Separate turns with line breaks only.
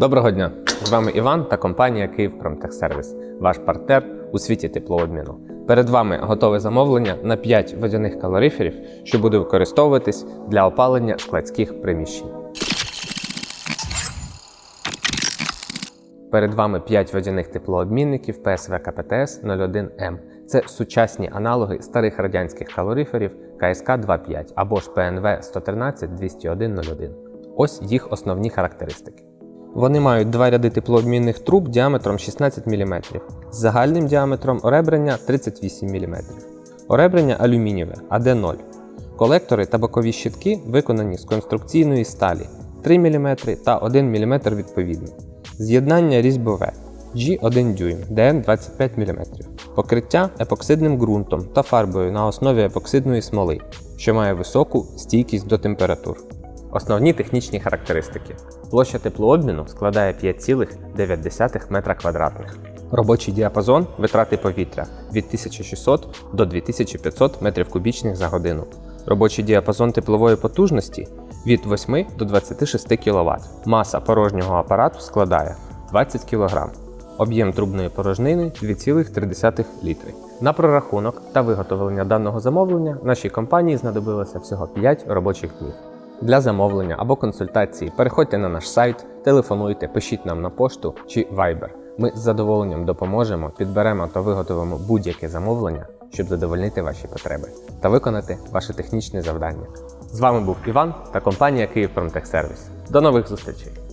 Доброго дня! З вами Іван та компанія «Київпромтехсервіс», ваш партнер у світі теплообміну. Перед вами готове замовлення на 5 водяних калориферів, що буде використовуватись для опалення складських приміщень. Перед вами 5 водяних теплообмінників PSV КПТС 01М. Це сучасні аналоги старих радянських калориферів КСК 2.5 або ж ПНВ 113 20101. Ось їх основні характеристики. Вони мають два ряди теплообмінних труб діаметром 16 мм з загальним діаметром оребрення 38 мм. Оребрення алюмінієве АД0. Колектори та бокові щитки виконані з конструкційної сталі 3 мм та 1 мм відповідно. З'єднання різьбове G1 дюйм ДН 25 мм. Покриття епоксидним ґрунтом та фарбою на основі епоксидної смоли, що має високу стійкість до температур. Основні технічні характеристики. Площа теплообміну складає 5,9 метра квадратних. Робочий діапазон витрати повітря від 1600 до 2500 метрів кубічних за годину. Робочий діапазон теплової потужності від 8 до 26 кВт. Маса порожнього апарату складає 20 кг. Об'єм трубної порожнини 2,3 літри. На прорахунок та виготовлення даного замовлення нашій компанії знадобилося всього 5 робочих днів. Для замовлення або консультації переходьте на наш сайт, телефонуйте, пишіть нам на пошту чи Viber. Ми з задоволенням допоможемо, підберемо та виготовимо будь-яке замовлення, щоб задовольнити ваші потреби та виконати ваше технічне завдання. З вами був Іван та компанія «Київпромтехсервіс». До нових зустрічей!